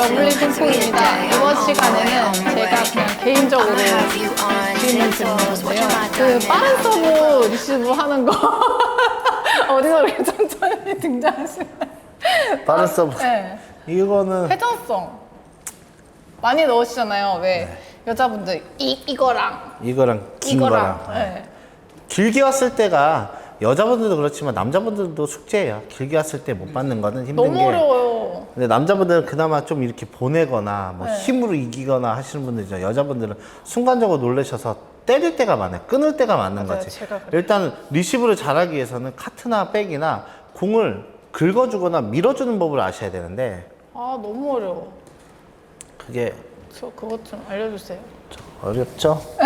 러블리 핑퐁입니다. 이번 시간에는 제가. 그냥 개인적으로 질문 드리는 건데요. 그 빠른. 서브 리시브 하는 거 어디서 이렇게 천천히 등장하시나요? 빠른 서브. 네. 이거는 회전성 많이 넣으시잖아요. 왜 네. 여자분들 이 이거랑 이거랑 긴 이거랑 거랑 네. 길게 왔을 때가 여자분들도 그렇지만 남자분들도 숙제예요. 길게 왔을 때 못 받는 거는 힘든 너무 게. 어려워요. 근데 남자분들은 그나마 좀 이렇게 보내거나 뭐 네. 힘으로 이기거나 하시는 분들이죠. 여자분들은 순간적으로 놀라셔서 때릴 때가 많아요. 끊을 때가 많은 맞아요. 거지. 제가 그래요. 일단 리시브를 잘하기 위해서는 카트나 백이나 공을 긁어주거나 밀어주는 법을 아셔야 되는데 아 너무 어려워. 그게 저 그것 좀 알려주세요. 어렵죠?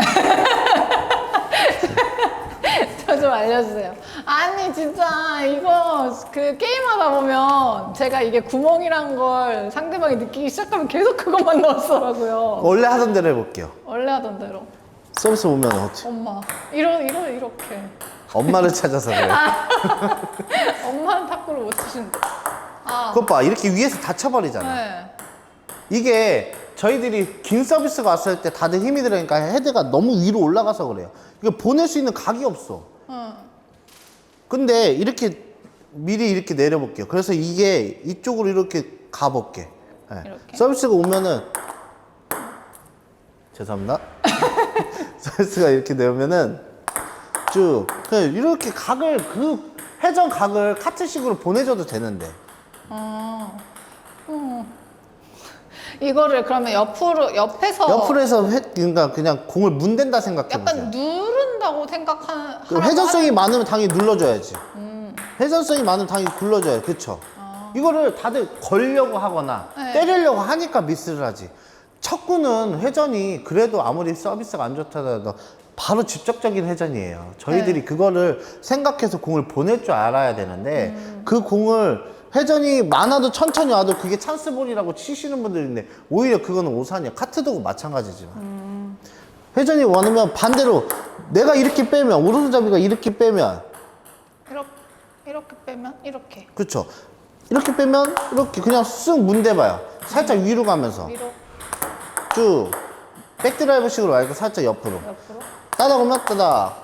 저좀 알려주세요. 아니 진짜 이거 그 게임하다 보면 제가 이게 구멍이란 걸 상대방이 느끼기 시작하면 계속 그것만 넣었더라고요. 원래 하던 대로 해볼게요. 원래 하던 대로. 서비스 오면 어떻게? 엄마 이러 이러 이렇게. 엄마를 찾아서 그래. 엄마는 탁구를 못 치신대. 아 그것 봐 이렇게 위에서 다 쳐버리잖아. 네. 이게 저희들이 긴 서비스가 왔을 때 다들 힘이 들어가니까 헤드가 너무 위로 올라가서 그래요. 이거 보낼 수 있는 각이 없어. 응. 근데 이렇게 미리 이렇게 내려볼게요. 그래서 이게 이쪽으로 이렇게 가볼게. 예. 이렇게? 서비스가 오면은 죄송합니다. 서비스가 이렇게 내오면은 쭉 그냥 이렇게 각을 그 회전 각을 카트식으로 보내줘도 되는데 아. 음. 이거를 그러면 옆으로 옆에서 옆으로 해서 회, 그러니까 그냥 공을 문댄다 생각해 보세요. 약간 누 른다고 생각하는 그 회전성이 많으면 당연히 눌러줘야지. 음. 회전성이 많으면 당연히 굴러줘야 그쵸? 이거를 다들 걸려고 하거나 아. 네. 때리려고 하니까 미스를 하지. 척구는 회전이 그래도 아무리 서비스가 안 좋다더라도 바로 직접적인 회전이에요. 저희들이 네. 그거를 생각해서 공을 보낼 줄 알아야 되는데 음. 그 공을 회전이 많아도 천천히 와도 그게 찬스볼이라고 치시는 분들이 있는데 오히려 그거는 오산이야. 카트도 마찬가지지만. 음. 회전이 원하면 반대로 내가 이렇게 빼면 오른손잡이가 이렇게 빼면. 이렇게 이렇게 빼면 이렇게. 그렇죠. 이렇게 빼면 이렇게 그냥 쓱 문대봐요. 살짝 위로 가면서. 위로. 쭉. 백드라이브 식으로 말고 살짝 옆으로. 옆으로. 따다 보면 따다.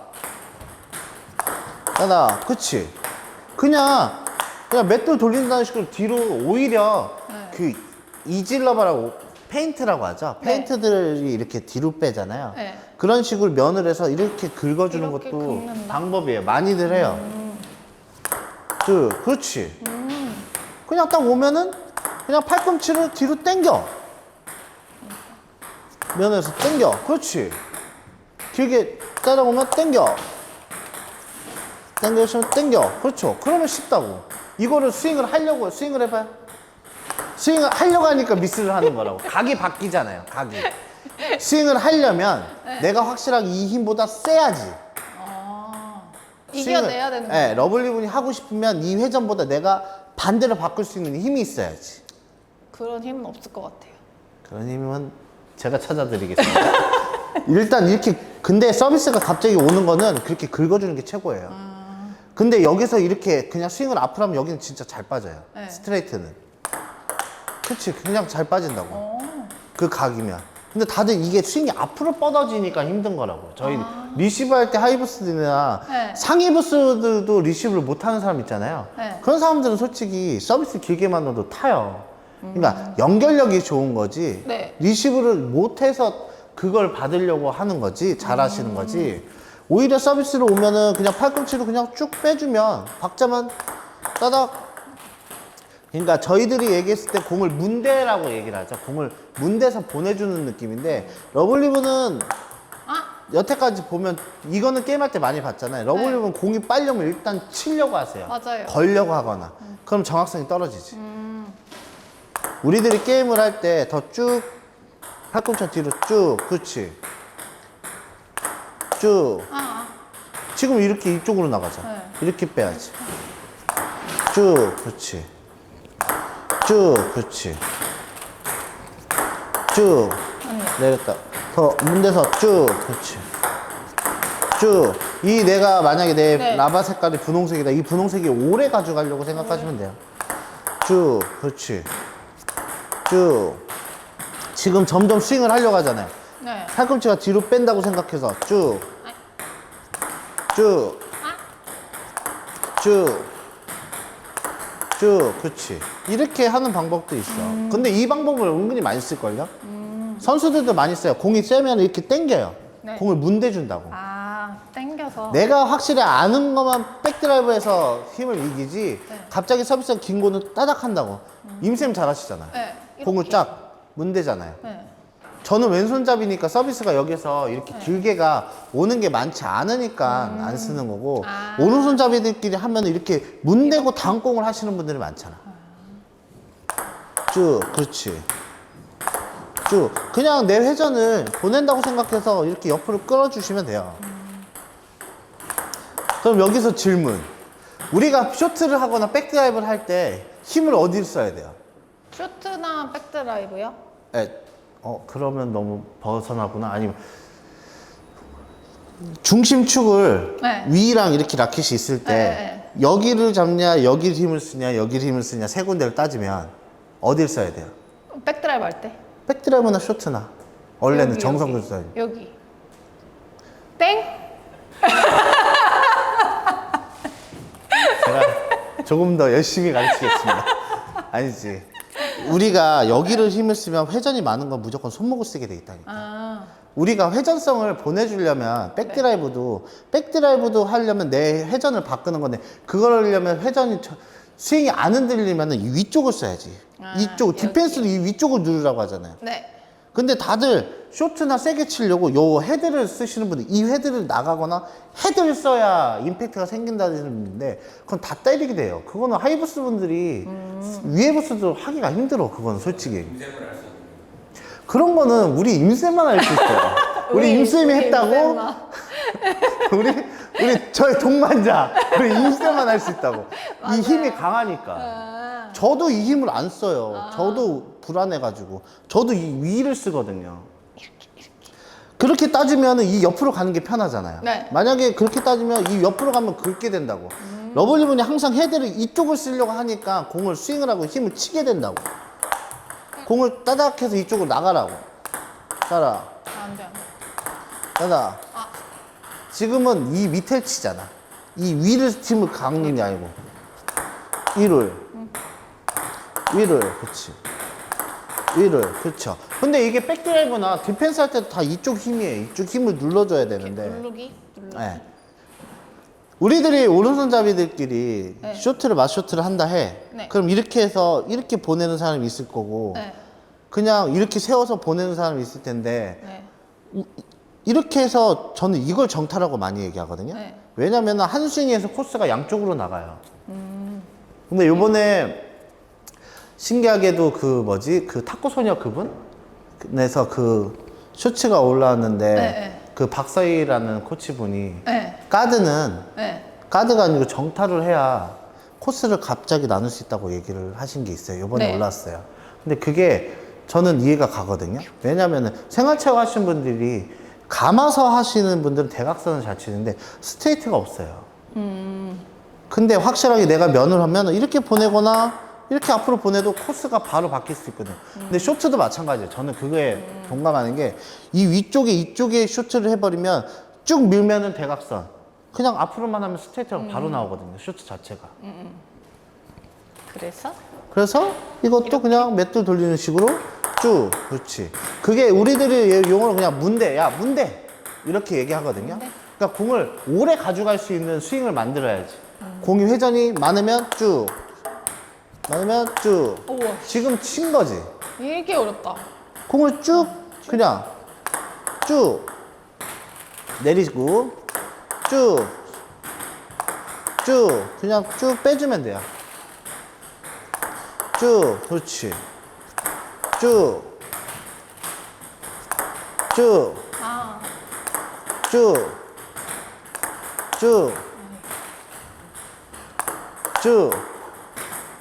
따다. 그치? 그냥 그냥 맷돌 돌린다는 식으로 뒤로 오히려 네. 그 이질러바라고 페인트라고 하죠? 네. 페인트들이 이렇게 뒤로 빼잖아요. 네. 그런 식으로 면을 해서 이렇게 긁어주는 이렇게 것도 긁는다? 음. 방법이에요. 많이들 해요. 쭉 그렇지. 그냥 딱 오면은 그냥 팔꿈치를 뒤로 당겨. 면에서 당겨. 그렇지. 길게 따라오면 당겨. 당겨주면 당겨. 그렇죠. 그러면 쉽다고. 이거를 스윙을 하려고 스윙을 해봐요 스윙을 하려고 하니까 미스를 하는 거라고 각이 바뀌잖아요 각이 스윙을 하려면 네. 내가 확실하게 이 힘보다 세야지 아 스윙을- 이겨내야 되는 네, 거예요. 러블리분이 하고 싶으면 이 회전보다 내가 반대로 바꿀 수 있는 힘이 있어야지 그런 힘은 없을 것 같아요. 그런 힘은 제가 찾아드리겠습니다. 일단 이렇게 근데 서비스가 갑자기 오는 거는 그렇게 긁어주는 게 최고예요. 아. 근데 여기서 이렇게 그냥 스윙을 앞으로 하면 여기는 진짜 잘 빠져요. 네. 스트레이트는. 그렇지 그냥 잘 빠진다고. 어. 그 각이면. 근데 다들 이게 스윙이 앞으로 뻗어지니까 힘든 거라고. 저희 아. 리시브 할 때 하이브스들이나 네. 상위 부스들도 리시브를 못 하는 사람 있잖아요. 네. 그런 사람들은 솔직히 서비스 길게만 넣어도 타요. 음. 그러니까 연결력이 좋은 거지. 네. 리시브를 못 해서 그걸 받으려고 하는 거지. 잘 하시는 거지. 오히려 서비스로 오면은 그냥 팔꿈치로 그냥 쭉 빼주면 박자만 따닥 그러니까 저희들이 얘기했을 때 공을 문대라고 얘기를 하죠. 공을 문대서 보내주는 느낌인데 러블리브는 아 여태까지 보면 이거는 게임할 때 많이 봤잖아요. 러블리브는 공이 빨려면 일단 치려고 하세요. 맞아요. 걸려고 하거나. 그럼 정확성이 떨어지지. 우리들이 게임을 할 때 더 쭉 팔꿈치 뒤로 쭉 그렇지. 쭉 아, 지금 이렇게 이쪽으로 나가자. 네. 이렇게 빼야지. 쭉, 그렇지. 쭉, 그렇지. 쭉. 내렸다. 더 문대서 쭉 그렇지. 쭉. 이 내가 만약에 내 네. 라바 색깔이 분홍색이다. 이 분홍색이 오래 가져가려고 생각하시면 돼요. 쭉 그렇지. 쭉. 지금 점점 스윙을 하려고 하잖아요. 네. 팔꿈치가 뒤로 뺀다고 생각해서 쭉. 쭉, 쭉, 쭉, 그렇지. 이렇게 하는 방법도 있어. 근데 이 방법을 은근히 많이 쓸걸요? 선수들도 많이 써요. 공이 세면 이렇게 당겨요. 네. 공을 문대준다고. 아, 땡겨서. 내가 확실히 아는 것만 백드라이브에서 힘을 이기지 네. 갑자기 서비스가 긴 거는 따닥 한다고. 임쌤 잘하시잖아요. 네, 공을 이렇게. 쫙 문대잖아요. 네. 저는 왼손잡이니까 서비스가 여기서 이렇게 길게가 오는 게 많지 않으니까 안 쓰는 거고 아. 오른손잡이들끼리 하면 이렇게 문 대고 단공을 하시는 분들이 많잖아. 쭉, 그렇지. 쭉. 그냥 내 회전을 보낸다고 생각해서 이렇게 옆으로 끌어주시면 돼요. 그럼 여기서 질문. 우리가 쇼트를 하거나 백드라이브를 할 때 힘을 어디를 써야 돼요? 쇼트나 백드라이브요? 에, 어 그러면 너무 벗어나구나 아니면 중심축을 네. 위랑 이렇게 라켓이 있을 때 네, 여기를 잡냐 여기를 힘을 쓰냐 여기를 힘을 쓰냐 세 군데를 따지면 어디를 써야 돼요? 백드라이브 할 때. 백드라이브나 쇼트나 원래는 여기. 써야 돼 여기. 땡? 제가 조금 더 열심히 가르치겠습니다 아니지 우리가 여기를 힘을 쓰면 회전이 많은 건 무조건 손목을 쓰게 돼 있다니까 아, 우리가 회전성을 보내주려면 백드라이브도 백드라이브도 하려면 내 회전을 바꾸는 건데 그걸 하려면 회전이 저- 스윙이 안 흔들리면 이 위쪽을 써야지 아, 이쪽. 디펜스도 이 위쪽을 누르라고 하잖아요 네. 근데 다들 쇼트나 세게 치려고 요 헤드를 쓰시는 분들 이 헤드를 나가거나 헤드를 써야 임팩트가 생긴다는 분인데 그건 다 때리게 돼요. 그거는 하이브스 분들이 위에 부스도 하기가 힘들어 그거는 솔직히. 그런 거는 우리 임쌤만 할수 있어요. 우리 임쌤이 했다고. 우리 우리 저의 동반자 우리 임쌤만 할 수 있다고. 이 힘이 강하니까. 아, 저도 이 힘을 안 써요. 저도 불안해가지고. 저도 이 위를 쓰거든요. 그렇게 따지면 이 옆으로 가는 게 편하잖아요. 네. 만약에 그렇게 따지면 이 옆으로 가면 긁게 된다고. 러블리분이 항상 헤드를 이쪽을 쓰려고 하니까 공을 스윙을 하고 힘을 치게 된다고. 공을 따닥해서 이쪽으로 나가라고. 따라. 안 돼. 안 돼. 따다. 아. 지금은 이 밑에 치잖아. 이 위를 팀을 강는 게 아니고. 위를 위를 그렇지 위를 그렇죠. 근데 이게 백드라이브나 디펜스 할 때도 다 이쪽 힘이에요. 이쪽 힘을 눌러줘야 되는데. 누르기? 누르기. 네. 우리들이 오른손잡이들끼리 네. 쇼트를 맞쇼트를 한다 해. 네. 그럼 이렇게 해서 이렇게 보내는 사람이 있을 거고 네. 그냥 이렇게 세워서 보내는 사람이 있을 텐데 네. 이렇게 해서 저는 이걸 정타라고 많이 얘기하거든요. 네. 왜냐면 한 스윙에서 코스가 양쪽으로 나가요. 근데 요번에 신기하게도 그 뭐지 그 탁구 소녀 그분 에서 그 쇼츠가 올라왔는데 네, 네. 그 박서희라는 코치분이 네. 가드는 네. 가드가 아니고 정타를 해야 코스를 갑자기 나눌 수 있다고 얘기를 하신 게 있어요. 요번에 네. 올랐어요. 근데 그게 저는 이해가 가거든요. 왜냐면은 생활체육 하시는 분들이 감아서 하시는 분들은 대각선을 잘 치는데 스트레이트가 없어요. 근데 확실하게 내가 면을 하면 이렇게 보내거나 이렇게 앞으로 보내도 코스가 바로 바뀔 수 있거든 요. 근데 쇼트도 마찬가지예요. 저는 그거에 동감하는 게 이 위쪽에 이쪽에 쇼트를 해버리면 쭉 밀면은 대각선. 그냥 앞으로만 하면 스트레이트가 바로 나오거든요. 쇼트 자체가. 그래서? 그래서 이것도 그냥 맷돌 돌리는 식으로 쭉 그렇지 그게 우리들이 얘 용어로 그냥 문대 야 문대 이렇게 얘기하거든요 그러니까 공을 오래 가져갈 수 있는 스윙을 만들어야지 공이 회전이 많으면 쭉 많으면 쭉 우와. 지금 친 거지 이게 어렵다. 공을 쭉 그냥 쭉 내리고 쭉 쭉 그냥 쭉 빼주면 돼요. 쭉 그렇지. 쭉 쭉, 아, 쭉, 쭉, 쭉.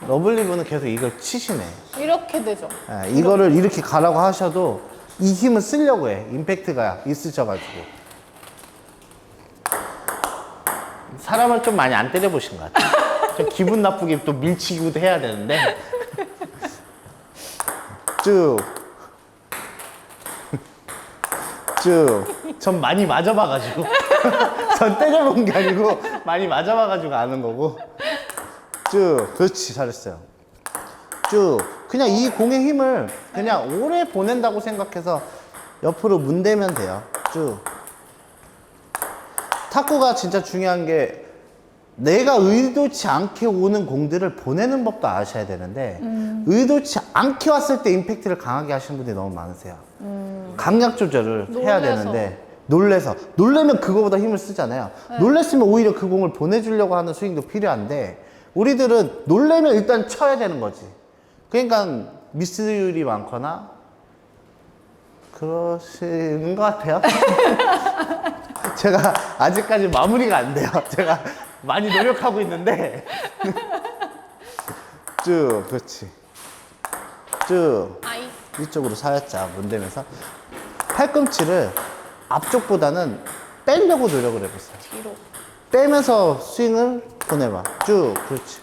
러블리분은 계속 이걸 치시네. 이렇게 되죠. 예, 이거를 이렇게 가라고 하셔도 이 힘을 쓰려고 해. 임팩트가 있으셔가지고. 사람을 좀 많이 안 때려보신 것 같아요. 좀 기분 나쁘게 또 밀치기도 해야 되는데. 쭉. 쭉. 전 많이 맞아봐가지고. 전 때려본 게 아니고 많이 맞아봐가지고 아는 거고. 쭉. 그렇지. 잘했어요. 쭉. 그냥 이 공의 힘을 그냥 오래 보낸다고 생각해서 옆으로 문대면 돼요. 쭉. 탁구가 진짜 중요한 게 내가 의도치 않게 오는 공들을 보내는 법도 아셔야 되는데 의도치 않게 왔을 때 임팩트를 강하게 하시는 분들이 너무 많으세요. 강약 조절을 해야 놀래서. 되는데 놀래서 놀래면 그거보다 힘을 쓰잖아요. 놀랬으면 오히려 그 공을 보내주려고 하는 스윙도 필요한데 우리들은 놀래면 일단 쳐야 되는 거지. 그러니까 미스율이 많거나 그러시는 것 같아요. 제가 아직까지 마무리가 안 돼요. 제가 많이 노력하고 있는데. 쭉, 그렇지. 쭉. 아이. 이쪽으로 살짝 문대면서 팔꿈치를 앞쪽보다는 빼려고 노력을 해보세요. 뒤로. 빼면서 스윙을 보내봐. 쭉, 그렇지.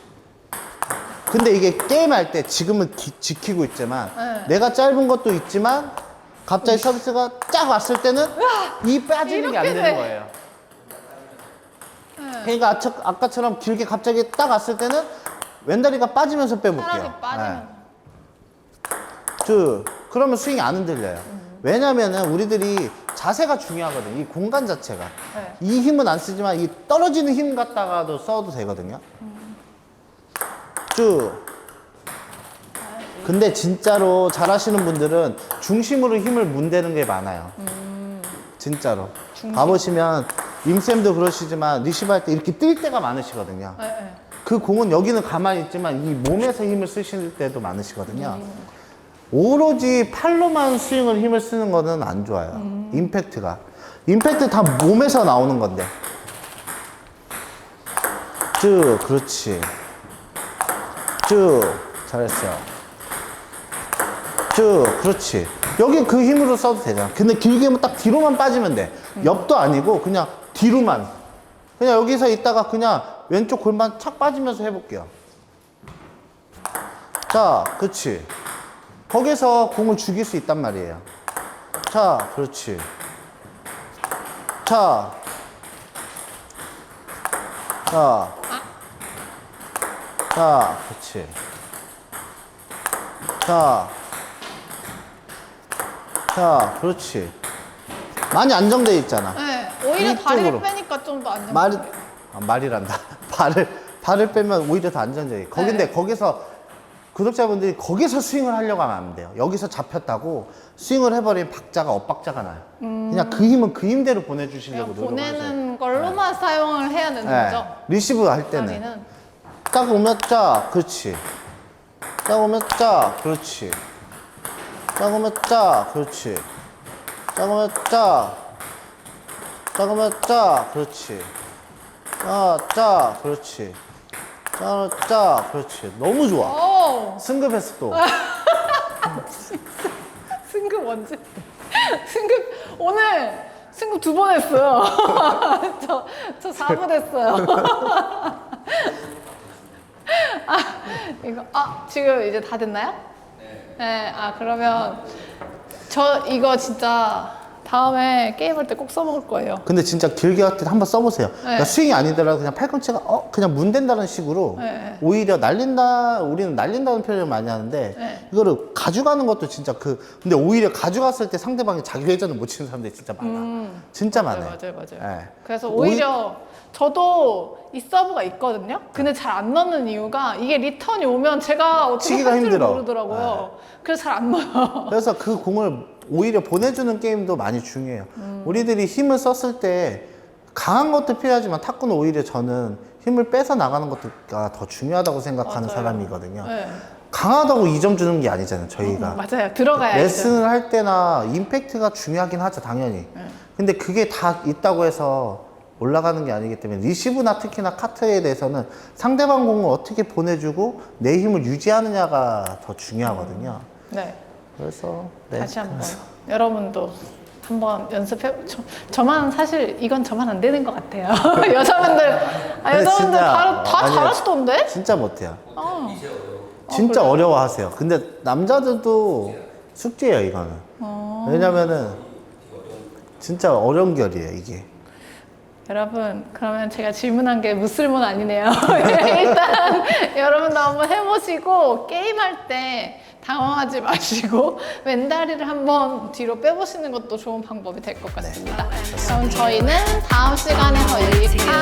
근데 이게 게임할 때 지금은 기- 지키고 있지만 네. 내가 짧은 것도 있지만 갑자기 서비스가 쫙 왔을 때는 이 빠지는 게 안 이렇게 되는 돼. 거예요. 그러니까 아처- 아까처럼 길게 갑자기 딱 왔을 때는 왼다리가 빠지면서 빼볼게요. 사람이 빠지면. 네. 쭉. 그러면 스윙이 안 흔들려요. 왜냐면은 우리들이 자세가 중요하거든요. 이 공간 자체가. 네. 이 힘은 안 쓰지만 이 떨어지는 힘 갖다가도 써도 되거든요. 쭉. 근데 진짜로 잘하시는 분들은 중심으로 힘을 문대는 게 많아요. 진짜로. 봐보시면 임쌤도 그러시지만 리시브 할 때 이렇게 뛸 때가 많으시거든요. 네, 네. 그 공은 여기는 가만히 있지만 이 몸에서 힘을 쓰실 때도 많으시거든요. 오로지 팔로만 스윙을 힘을 쓰는 거는 안 좋아요. 임팩트가. 임팩트 다 몸에서 나오는 건데. 쭉, 그렇지. 쭉, 잘했어요. 쭉, 그렇지. 여기 그 힘으로 써도 되잖아. 근데 길게 하면 딱 뒤로만 빠지면 돼. 옆도 아니고 그냥 뒤로만. 그냥 여기서 있다가 그냥 왼쪽 골반 착 빠지면서 해볼게요. 자, 그렇지. 거기서 공을 죽일 수 있단 말이에요. 자, 그렇지. 자. 자. 자, 그렇지. 자. 자, 그렇지. 많이 안정돼 있잖아. 네. 오히려 다리를 이쪽으로. 빼니까 좀 더 안정. 말이 아, 말이란다. 발을 발을 빼면 오히려 더 안정적이. 거긴데 네. 거기서 구독자분들이 거기서 스윙을 하려고 하면 안 돼요. 여기서 잡혔다고 스윙을 해버리면 박자가 엇박자가 나요. 그냥 그 힘은 그 힘대로 보내주시려고 그냥 노력하세요. 보내는 걸로만 사용을 해야 되는 네. 거죠. 리시브 할 때는 다리는. 딱 오면 짜, 그렇지. 딱 오면 짜, 그렇지. 딱 오면 짜, 그렇지. 딱 오면 짜. 딱 오면 짜, 그렇지. 아, 짜, 그렇지. 짜, 짜, 그렇지. 너무 좋아. 오! 승급했어 또. 승급 언제? 승급 오늘 승급 두 번 했어요. 저, 저 4부 됐어요. 아, 이거, 아, 지금 이제 다 됐나요? 네. 아, 그러면 저 이거 진짜 다음에 게임할 때 꼭 써먹을 거예요. 근데 진짜 길게 할 때 한번 써보세요. 그러니까 스윙이 아니더라도 그냥 팔꿈치가 어 그냥 문댄다는 식으로 네. 오히려 날린다 우리는 날린다는 표현을 많이 하는데 네. 이거를 가져가는 것도 진짜 그 근데 오히려 가져갔을 때 상대방이 자기 회전을 못 치는 사람들이 진짜 많아. 진짜 맞아요, 많아요. 맞아요, 맞아요. 네. 그래서 오히- 오히려 저도 이 서브가 있거든요. 근데 잘 안 넣는 이유가 이게 리턴이 오면 제가 어떻게 치기가 할 힘들어. 네. 모르더라고요. 그래서 잘 안 넣어요. 그래서 그 공을 오히려 보내주는 게임도 많이 중요해요. 우리들이 힘을 썼을 때 강한 것도 필요하지만 탁구는 오히려 저는 힘을 빼서 나가는 것가 더 중요하다고 생각하는 맞아요. 사람이거든요. 네. 강하다고 2점 주는 게 아니잖아요, 저희가. 맞아요. 들어가야죠. 레슨을 할 때나 임팩트가 중요하긴 하죠, 당연히. 네. 근데 그게 다 있다고 해서 올라가는 게 아니기 때문에 리시브나 특히나 카트에 대해서는 상대방 공을 어떻게 보내주고 내 힘을 유지하느냐가 더 중요하거든요. 네. 그래서 네. 다시 한번 여러분도 한번 연습해. 저, 저만 사실 이건 저만 안 되는 것 같아요. 여자분들, 아, 근데 여자분들 진짜 다, 다 아니에요. 잘하시던데? 진짜 못해요. 어. 진짜 어려워하세요. 근데 남자들도 숙제예요 이거는. 어. 왜냐면은 진짜 어려운 결이에요 이게. 여러분, 그러면 제가 질문한 게 무슬문 아니네요. 일단 여러분도 한번 해보시고 게임할 때 당황하지 마시고 왼다리를 한번 뒤로 빼보시는 것도 좋은 방법이 될 것 같습니다. 그럼 저희는 다음 시간에 더 유익한